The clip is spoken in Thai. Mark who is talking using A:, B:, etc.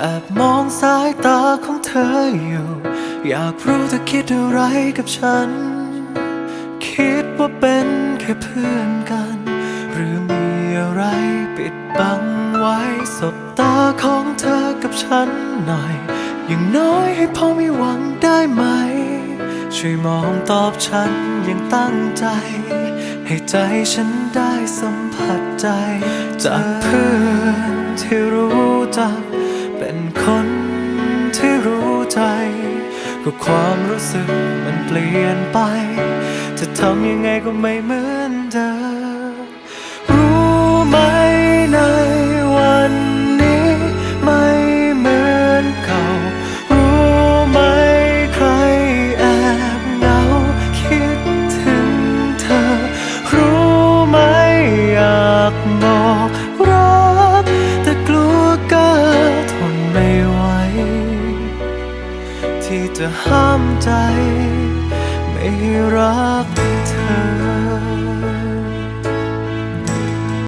A: แอบมองสายตาของเธออยู่ อยากรู้เธอคิดอะไรกับฉัน คิดว่าเป็นแค่เพื่อนกัน หรือมีอะไรปิดบังไว้สบตาของเธอกับฉันหน่อย อย่างน้อยให้พอมีหวังได้ไหม ช่วยมองตอบฉันอย่างตั้งใจ ให้ใจฉันได้สัมผัสใจ จากเพื่อนที่รู้จัก เป็นคนที่รู้ใจ ก็ความรู้สึกมันเปลี่ยนไป จะทำยังไงก็ไม่เหมือนเดิม ที่จะห้ามใจ ไม่รักเธอ